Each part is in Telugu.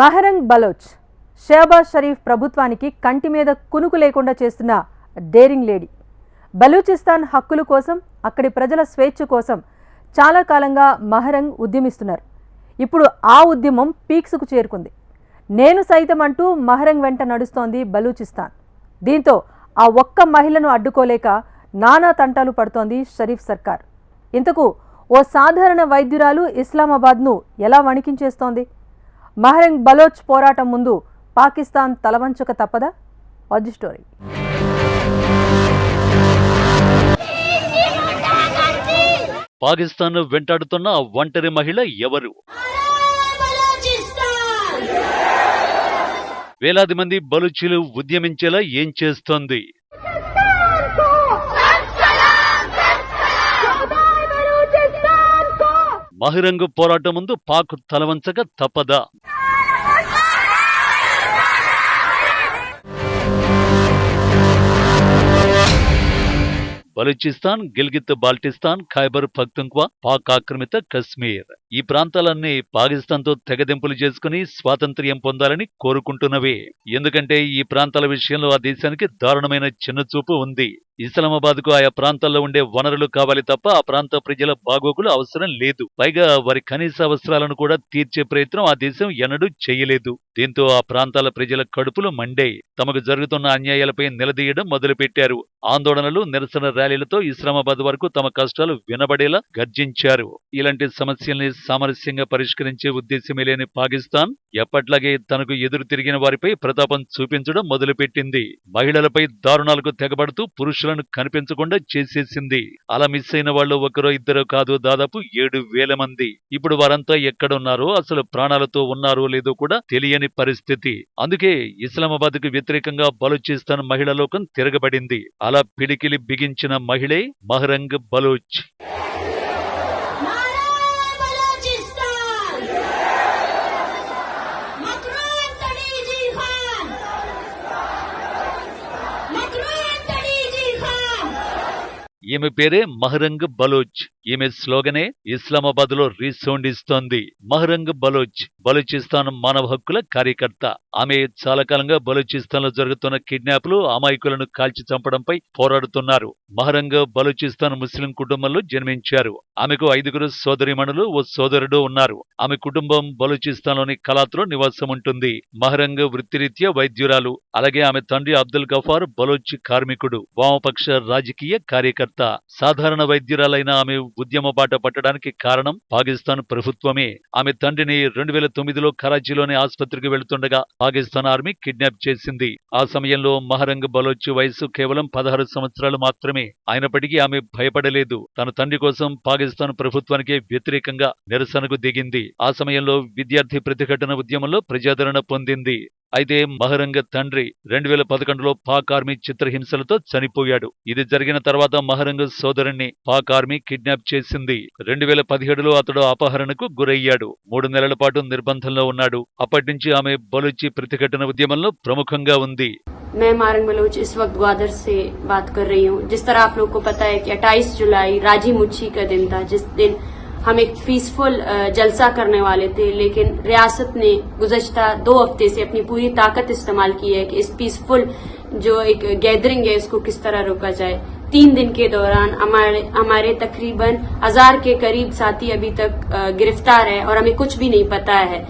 మహరంగ్ బలోచ్ షహబాజ్ షరీఫ్ ప్రభుత్వానికి కంటి మీద కునుకు లేకుండా చేస్తున్న డేరింగ్ లేడీ. బలూచిస్తాన్ హక్కుల కోసం అక్కడి ప్రజల స్వేచ్ఛ కోసం చాలా కాలంగా మహరంగ్ ఉద్యమిస్తున్నారు. ఇప్పుడు ఆ ఉద్యమం పీక్స్కు చేరుకుంది. నేను సైతం అంటూ మహరంగ్ వెంట నడుస్తోంది బలూచిస్తాన్. దీంతో ఆ ఒక్క మహిళను అడ్డుకోలేక నానా తంటాలు పడుతోంది షరీఫ్ సర్కార్. ఇంతకు ఓ సాధారణ వైద్యురాలు ఇస్లామాబాద్ను ఎలా వణికించేస్తోంది? మహరంగ్ బలోచ్ పోరాటం ముందు పాకిస్తాన్ తలవంచక తప్పదా? వజ్ స్టోరీ పాకిస్తాన్ వెంటాడుతున్న ఒంటరి మహిళ ఎవరు? వేలాది మంది బలుచీలు ఉద్యమించేలా ఏం చేస్తోంది? బహిరంగ పోరాటం ముందు పాక్ తలవంచక తప్పదా? బలూచిస్తాన్ గిల్గిత్ బాల్టిస్తాన్ ఖైబర్ పక్తుంక్వా పాక్ ఆక్రమిత కశ్మీర్. ఈ ప్రాంతాలన్నీ పాకిస్తాన్తో తెగదెంపులు చేసుకుని స్వాతంత్ర్యం పొందాలని కోరుకుంటున్నవే. ఎందుకంటే ఈ ప్రాంతాల విషయంలో ఆ దేశానికి దారుణమైన చిన్నచూపు ఉంది. ఇస్లామాబాద్కు ఆయా ప్రాంతాల్లో ఉండే వనరులు కావాలి తప్ప ఆ ప్రాంత ప్రజల బాగోగులు అవసరం లేదు. పైగా వారి కనీస అవసరాలను కూడా తీర్చే ప్రయత్నం ఆ దేశం ఎన్నడూ చేయలేదు. దీంతో ఆ ప్రాంతాల ప్రజల కడుపులు మండే తమకు జరుగుతున్న అన్యాయాలపై నిలదీయడం మొదలుపెట్టారు. ఆందోళనలు నిరసన ర్యాలీలతో ఇస్లామాబాద్ వరకు తమ కష్టాలు వినబడేలా గర్జించారు. ఇలాంటి సమస్యల్ని సామరస్యంగా పరిష్కరించే ఉద్దేశమే లేని పాకిస్తాన్ ఎప్పట్లాగే తనకు ఎదురు తిరిగిన వారిపై ప్రతాపం చూపించడం మొదలుపెట్టింది. మహిళలపై దారుణాలకు తెగబడుతూ పురుషులను కనిపించకుండా చేసేసింది. అలా మిస్ అయిన వాళ్ళు ఒకరో ఇద్దరో కాదు దాదాపు ఏడు వేల మంది. ఇప్పుడు వారంతా ఎక్కడున్నారో అసలు ప్రాణాలతో ఉన్నారో లేదో కూడా తెలియని పరిస్థితి. అందుకే ఇస్లామాబాద్కు వ్యతిరేకంగా బలూచిస్తాన్ మహిళా లోకం తిరగబడింది. అలా పిడికిలి బిగించిన మహిళే మహరంగ్ బలూచ్. ఈమె పేరే మహరంగ్ బలోచ్. ఈమె స్లోగనే ఇస్లామాబాద్లో రీసౌండ్ ఇస్తోంది. మహరంగ్ బలోచ్ బలూచిస్తాన్ మానవ హక్కుల కార్యకర్త. ఆమె చాలా కాలంగా బలూచిస్తాన్లో జరుగుతున్న కిడ్నాప్లు అమాయకులను కాల్చి చంపడంపై పోరాడుతున్నారు. మహరంగ్ బలూచిస్తాన్ ముస్లిం కుటుంబంలో జన్మించారు. ఆమెకు ఐదుగురు సోదరిమణులు ఓ సోదరుడు ఉన్నారు. ఆమె కుటుంబం బలూచిస్తాన్లోని కలాత్లో నివాసం ఉంటుంది. మహరంగ్ వృత్తిరీత్యా వైద్యురాలు. అలాగే ఆమె తండ్రి అబ్దుల్ గఫార్ బలోచ్ కార్మికుడు. వామపక్ష రాజకీయ కార్యకర్త. సాధారణ వైద్యురాలైన ఆమె ఉద్యమ బాట పట్టడానికి కారణం పాకిస్తాన్ ప్రభుత్వమే. ఆమె తండ్రిని రెండు వేల తొమ్మిదిలో కరాచీలోని ఆసుపత్రికి వెళుతుండగా పాకిస్తాన్ ఆర్మీ కిడ్నాప్ చేసింది. ఆ సమయంలో మహరంగ్ బలోచ్ వయసు కేవలం పదహారు సంవత్సరాలు మాత్రమే. అయినప్పటికీ ఆమె భయపడలేదు. తన తండ్రి కోసం పాకిస్తాన్ ప్రభుత్వానికి వ్యతిరేకంగా నిరసనకు దిగింది. ఆ సమయంలో విద్యార్థి ప్రతిఘటన ఉద్యమంలో ప్రజాదరణ పొందింది. అయితే మహరంగ తండ్రి రెండు వేల పదకొండులో పాక్ ఆర్మీ చిత్రహింసలతో చనిపోయాడు ఇది జరిగిన తర్వాత మహరంగ సోదరుణ్ణి పాక్ ఆర్మీ కిడ్నాప్ చేసింది రెండు వేల పదిహేడులో అతడు అపహరణకు గురయ్యాడు మూడు నెలల పాటు నిర్బంధంలో ఉన్నాడు అప్పటి నుంచి ఆమె బలూచి ప్రతిఘటన ఉద్యమంలో ప్రముఖంగా ఉంది मैं मारंग बलोच इस वक्त ग्वादर से बात कर रही हूँ जिस तरह आप लोग को पता है कि 28 जुलाई राजी मुच्छी का दिन था जिस दिन हम एक पीसफुल जलसा करने वाले थे, लेकिन रियासत ने गुजश्ता दो हफ़्ते से अपनी पूरी ताकत इस्तेमाल की है कि इस पीसफुल जो एक गैदरिंग है, इसको किस तरह रोका जाए। तीन दिन के दौरान हमारे हमारे तकरीबन हज़ार के करीब साथी अभी तक गिरफ़्तार है और हमें कुछ भी नहीं पता है।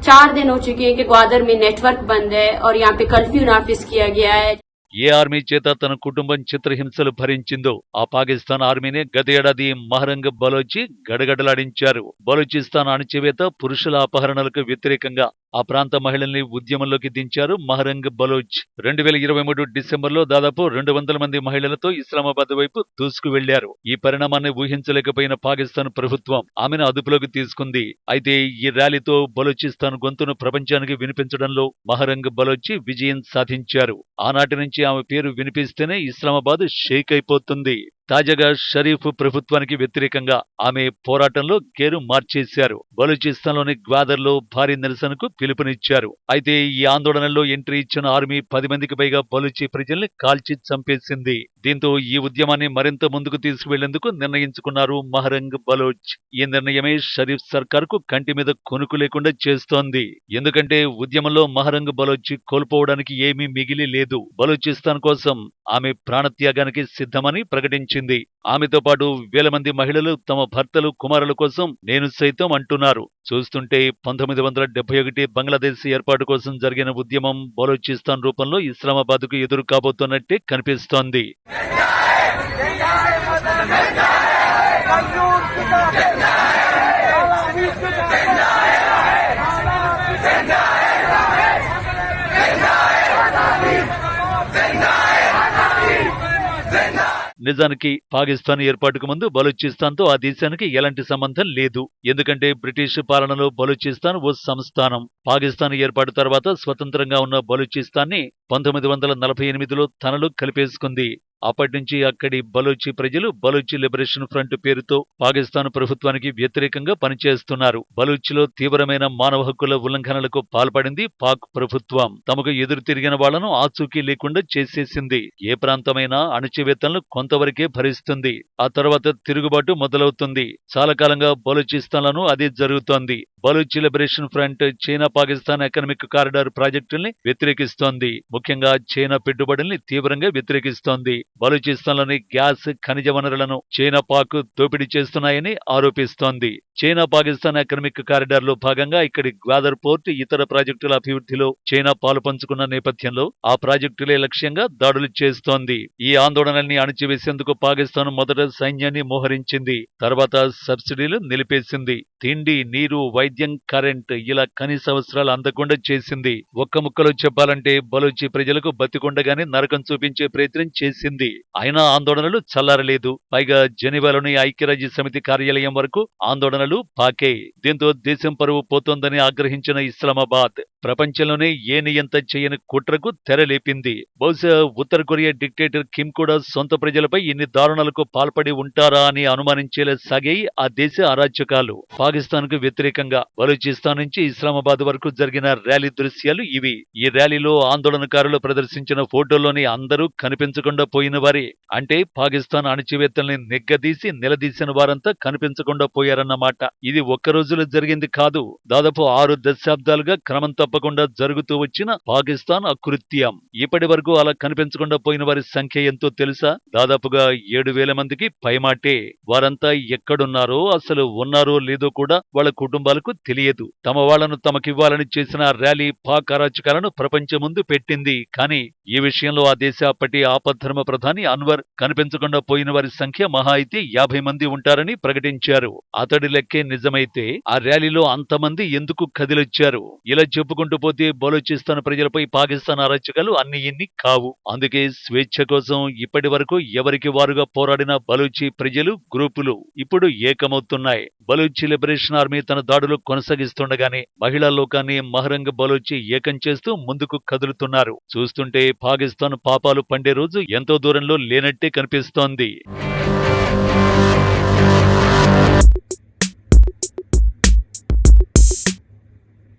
चार दिन हो चुके हैं कि ग्वादर में नेटवर्क बंद है और यहाँ पे कर्फ्यू नाफिज किया गया है। ఏ ఆర్మీ చేత తన కుటుంబం చిత్రహింసలు భరించిందో ఆ పాకిస్తాన్ ఆర్మీనే గతేడాది మహరంగ బలోచి గడగడలాడించారు. బలూచిస్తాన్ అణచివేత పురుషుల అపహరణలకు వ్యతిరేకంగా ఆ ప్రాంత మహిళల్ని ఉద్యమంలోకి దించారు మహరంగ్ బలోచ్. రెండు వేల ఇరవై మూడు డిసెంబర్లో దాదాపు రెండు వందల మంది మహిళలతో ఇస్లామాబాద్ వైపు దూసుకు వెళ్ళారు. ఈ పరిణామాన్ని ఊహించలేకపోయిన పాకిస్తాన్ ప్రభుత్వం ఆమెను అదుపులోకి తీసుకుంది. అయితే ఈ ర్యాలీతో బలోచిస్తాన్ గొంతును ప్రపంచానికి వినిపించడంలో మహరంగ్ బలోచి విజయం సాధించారు. ఆనాటి నుంచి ఆమె పేరు వినిపిస్తేనే ఇస్లామాబాద్ షేక్ అయిపోతుంది. తాజాగా షరీఫ్ ప్రభుత్వానికి వ్యతిరేకంగా ఆమె పోరాటంలో గేరు మార్చేశారు. బలూచిస్తాన్లోని గ్వాదర్లో భారీ నిరసనకు పిలుపునిచ్చారు. అయితే ఈ ఆందోళనలో ఎంట్రీ ఇచ్చిన ఆర్మీ పది మందికి పైగా బలూచి ప్రజల్ని కాల్చి చంపేసింది. దీంతో ఈ ఉద్యమాన్ని మరింత ముందుకు తీసుకువెళ్ళేందుకు నిర్ణయించుకున్నారు మహరంగ్ బలోచ్. ఈ నిర్ణయమే షరీఫ్ సర్కార్కు కంటి మీద కొనుకు లేకుండా చేస్తోంది. ఎందుకంటే ఉద్యమంలో మహరంగ్ బలోచ్ కోల్పోవడానికి ఏమీ మిగిలి లేదు. బలూచిస్తాన్ కోసం ఆమె ప్రాణత్యాగానికి సిద్ధమని ప్రకటించారు. వచ్చింది ఆమెతో పాటు వేల మంది మహిళలు తమ భర్తలు కుమారుల కోసం నేను సైతం అంటున్నారు చూస్తుంటే పంతొమ్మిది వందల డెబ్బై ఒకటి బంగ్లాదేశ్ ఏర్పాటు కోసం జరిగిన ఉద్యమం బలోచిస్తాన్ రూపంలో ఇస్లామాబాద్కు ఎదురు కాబోతున్నట్టే కనిపిస్తోంది నిజానికి పాకిస్తాన్ ఏర్పాటుకు ముందు బలూచిస్తాన్తో ఆ దేశానికి ఎలాంటి సంబంధం లేదు. ఎందుకంటే బ్రిటిష్ పాలనలో బలూచిస్తాన్ ఓ సంస్థానం. పాకిస్తాన్ ఏర్పాటు తర్వాత స్వతంత్రంగా ఉన్న బలూచిస్తాన్ని పంతొమ్మిది వందల నలభై ఎనిమిదిలో తనలో కలిపేసుకుంది. అప్పటి నుంచి అక్కడి బలూచి ప్రజలు బలూచి లిబరేషన్ ఫ్రంట్ పేరుతో పాకిస్తాన్ ప్రభుత్వానికి వ్యతిరేకంగా పనిచేస్తున్నారు. బలూచిలో తీవ్రమైన మానవ హక్కుల ఉల్లంఘనలకు పాల్పడింది పాక్ ప్రభుత్వం. తమకు ఎదురు తిరిగిన వాళ్ళను ఆచూకీ లేకుండా చేసేసింది. ఏ ప్రాంతమైనా అణచివేతలను కొంతవరకే భరిస్తుంది. ఆ తర్వాత తిరుగుబాటు మొదలవుతుంది. చాలా కాలంగా బలూచిస్తాన్లను అదే జరుగుతోంది. Baluchi liberation front China Pakistan economic corridor ప్రాజెక్టుల్ని వ్యతిరేకిస్తోంది. ముఖ్యంగా చైనా పెట్టుబడుల్ని తీవ్రంగా వ్యతిరేకిస్తోంది. బలూచిస్తాన్లోని గ్యాస్ ఖనిజ వనరులను చైనా పాక్ దోపిడీ చేస్తున్నాయని ఆరోపిస్తోంది. చైనా పాకిస్తాన్ ఎకనమిక్ కారిడార్లో భాగంగా ఇక్కడి గ్వాదర్ పోర్ట్ ఇతర ప్రాజెక్టుల అభివృద్ధిలో చైనా పాలు పంచుకున్న నేపథ్యంలో ఆ ప్రాజెక్టులే లక్ష్యంగా దాడులు చేస్తోంది. ఈ ఆందోళనల్ని అణచివేసేందుకు పాకిస్తాన్ మొదట సైన్యాన్ని మోహరించింది తర్వాత సబ్సిడీలు నిలిపేసింది. తిండి నీరు వైద్యం కరెంట్ ఇలా కనీస అవసరాలు అందకుండా చేసింది. ఒక్క ముక్కలో చెప్పాలంటే బలూచి ప్రజలకు బతికొండగానే నరకం చూపించే ప్రయత్నం చేసింది. అయినా ఆందోళనలు చల్లారలేదు. పైగా జెనీవాలోని ఐక్యరాజ్య సమితి కార్యాలయం వరకు ఆందోళనలు పాకే. దీంతో దేశం పరువు పోతోందని ఆగ్రహించిన ఇస్లామాబాద్ ప్రపంచంలోనే ఏ నియంత చేయని కుట్రకు తెరలేపింది. బహుశా ఉత్తర కొరియా డిక్టేటర్ కిమ్ కూడా సొంత ప్రజలపై ఇన్ని దారుణాలకు పాల్పడి ఉంటారా అని అనుమానించేలా సాగాయి ఆ దేశ అరాచకాలు. పాకిస్తాన్కు వ్యతిరేకంగా బలూచిస్తాన్ నుంచి ఇస్లామాబాద్ వరకు జరిగిన ర్యాలీ దృశ్యాలు ఇవి. ఈ ర్యాలీలో ఆందోళనకారులు ప్రదర్శించిన ఫోటోలోని అందరూ కనిపించకుండా పోయి పోయిన అంటే పాకిస్తాన్ అణచివేత్తల్ని నిగ్గదీసి నిలదీసిన వారంతా కనిపించకుండా పోయారన్నమాట. ఇది ఒక్క రోజులో జరిగింది కాదు. దాదాపు ఆరు దశాబ్దాలుగా క్రమం తప్పకుండా జరుగుతూ వచ్చిన పాకిస్తాన్ అకృత్యం. ఇప్పటి వరకు అలా కనిపించకుండా పోయిన వారి సంఖ్య ఎంతో తెలుసా? దాదాపుగా ఏడు వేల మందికి పైమాటే. వారంతా ఎక్కడున్నారో అసలు ఉన్నారో లేదో కూడా వాళ్ళ కుటుంబాలకు తెలియదు. తమ వాళ్ళను తమకివ్వాలని చేసిన ర్యాలీ పాక్ అరాచకాలను ప్రపంచం ముందు పెట్టింది. కానీ ఈ విషయంలో ఆ దేశ అప్పటి ఆపద్ధర్మ ప్రధాని అన్వర్ కనిపించకుండా పోయిన వారి సంఖ్య మహా అయితే యాభై మంది ఉంటారని ప్రకటించారు. అతడి లెక్కే నిజమైతే ఆ ర్యాలీలో అంతమంది ఎందుకు కదిలొచ్చారు? ఇలా చెప్పుకుంటూ పోతే బలోచిస్తాన్ ప్రజలపై పాకిస్తాన్ అరాచకాలు అన్ని ఇన్ని కావు. అందుకే స్వేచ్ఛ కోసం ఇప్పటి వరకు ఎవరికి వారుగా పోరాడిన బలూచి ప్రజలు గ్రూపులు ఇప్పుడు ఏకమవుతున్నాయి. బలూచి లిబరేషన్ ఆర్మీ తన దాడులు కొనసాగిస్తుండగానే మహిళా లోకాన్ని మహరంగ బలూచి ఏకం చేస్తూ ముందుకు కదులుతున్నారు. చూస్తుంటే పాకిస్తాన్ పాపాలు పండే రోజు ఎంతో దూరంలో లేనట్టే కనిపిస్తోంది.